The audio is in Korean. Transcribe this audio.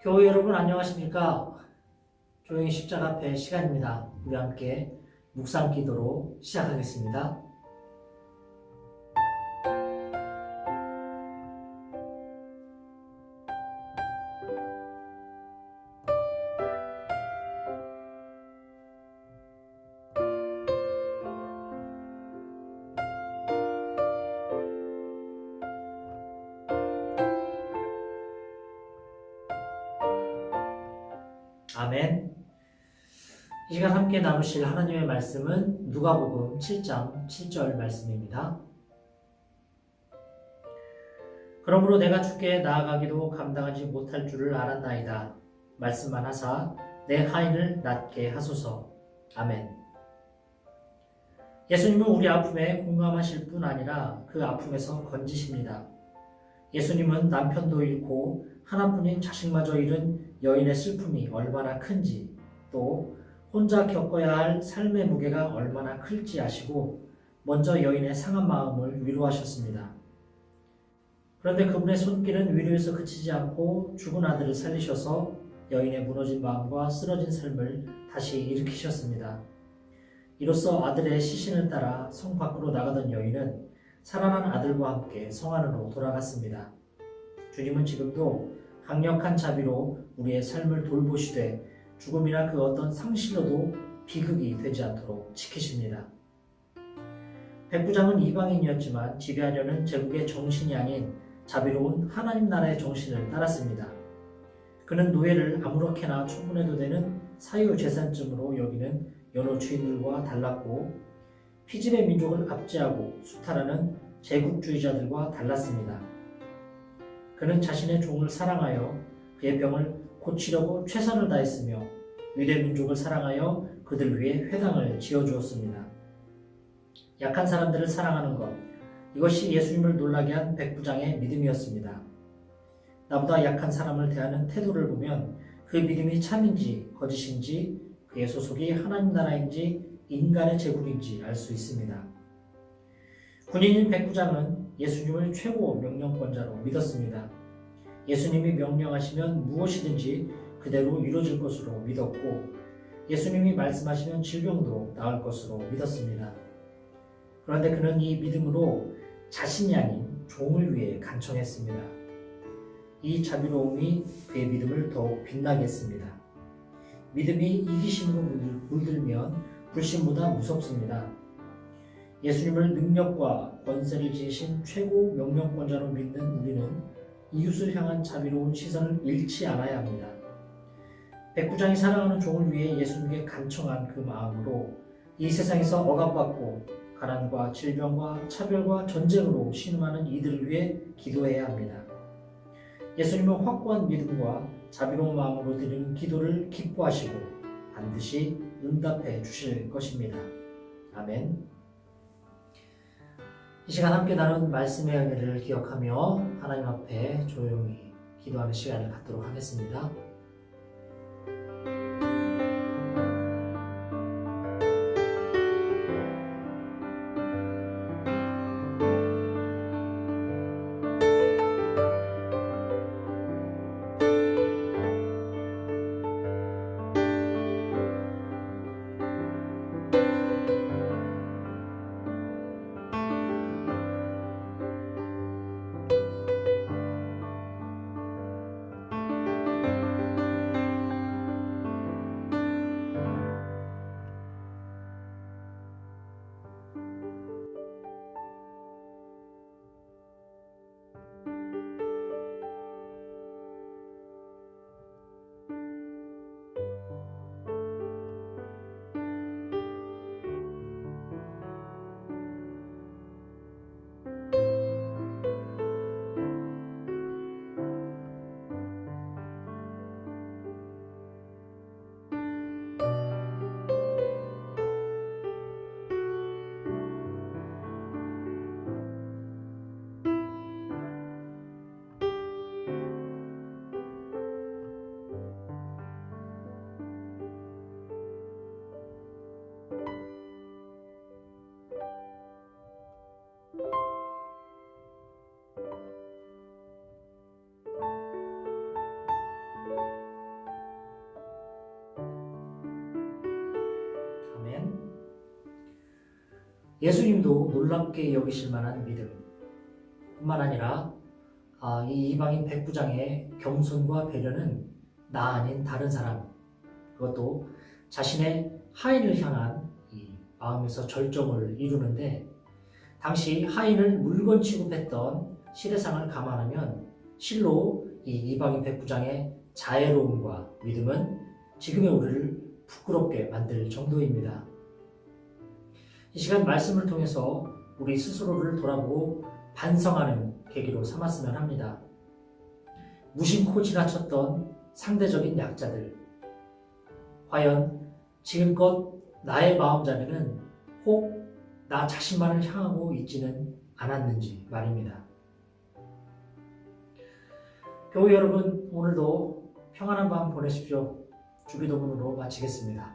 교회 여러분 안녕하십니까? 조용히 십자가 앞에 시간입니다. 우리 함께 묵상 기도로 시작하겠습니다. 아멘. 이 시간 함께 나누실 하나님의 말씀은 누가복음 7장 7절 말씀입니다. 그러므로 내가 주께 나아가기도 감당하지 못할 줄을 알았나이다. 말씀만 하사 내 하인을 낫게 하소서. 아멘. 예수님은 우리 아픔에 공감하실 뿐 아니라 그 아픔에서 건지십니다. 예수님은 남편도 잃고 하나뿐인 자식마저 잃은 여인의 슬픔이 얼마나 큰지 또 혼자 겪어야 할 삶의 무게가 얼마나 클지 아시고 먼저 여인의 상한 마음을 위로하셨습니다. 그런데 그분의 손길은 위로에서 그치지 않고 죽은 아들을 살리셔서 여인의 무너진 마음과 쓰러진 삶을 다시 일으키셨습니다. 이로써 아들의 시신을 따라 성 밖으로 나가던 여인은 살아난 아들과 함께 성 안으로 돌아갔습니다. 주님은 지금도 강력한 자비로 우리의 삶을 돌보시되 죽음이나 그 어떤 상실로도 비극이 되지 않도록 지키십니다. 백부장은 이방인이었지만 지배하려는 제국의 정신이 아닌 자비로운 하나님 나라의 정신을 따랐습니다. 그는 노예를 아무렇게나 처분해도 되는 사유재산쯤으로 여기는 여러 주인들과 달랐고 피집의 민족을 압제하고 수탈하는 제국주의자들과 달랐습니다. 그는 자신의 종을 사랑하여 그의 병을 고치려고 최선을 다했으며 유대 민족을 사랑하여 그들 위해 회당을 지어 주었습니다. 약한 사람들을 사랑하는 것, 이것이 예수님을 놀라게 한 백부장의 믿음이었습니다. 나보다 약한 사람을 대하는 태도를 보면 그 믿음이 참인지 거짓인지 그의 소속이 하나님 나라인지 인간의 제국인지 알 수 있습니다. 군인인 백부장은 예수님을 최고 명령권자로 믿었습니다. 예수님이 명령하시면 무엇이든지 그대로 이루어질 것으로 믿었고 예수님이 말씀하시면 질병도 나을 것으로 믿었습니다. 그런데 그는 이 믿음으로 자신이 아닌 종을 위해 간청했습니다. 이 자비로움이 그의 믿음을 더욱 빛나게 했습니다. 믿음이 이기심으로 물들면 불신보다 무섭습니다. 예수님을 능력과 권세를 지으신 최고 명령권자로 믿는 우리는 이웃을 향한 자비로운 시선을 잃지 않아야 합니다. 백부장이 사랑하는 종을 위해 예수님께 간청한 그 마음으로 이 세상에서 억압받고 가난과 질병과 차별과 전쟁으로 신음하는 이들을 위해 기도해야 합니다. 예수님은 확고한 믿음과 자비로운 마음으로 드리는 기도를 기뻐하시고 반드시 응답해 주실 것입니다. 아멘. 이 시간 함께 나눈 말씀의 은혜를 기억하며 하나님 앞에 조용히 기도하는 시간을 갖도록 하겠습니다. 예수님도 놀랍게 여기실 만한 믿음 뿐만 아니라 아, 이 이방인 백부장의 겸손과 배려는 나 아닌 다른 사람 그것도 자신의 하인을 향한 이 마음에서 절정을 이루는데 당시 하인을 물건 취급했던 시대상을 감안하면 실로 이 이방인 백부장의 자애로움과 믿음은 지금의 우리를 부끄럽게 만들 정도입니다. 이 시간 말씀을 통해서 우리 스스로를 돌아보고 반성하는 계기로 삼았으면 합니다. 무심코 지나쳤던 상대적인 약자들. 과연 지금껏 나의 마음 자리는 혹 나 자신만을 향하고 있지는 않았는지 말입니다. 교우 여러분, 오늘도 평안한 밤 보내십시오. 주기도문으로 마치겠습니다.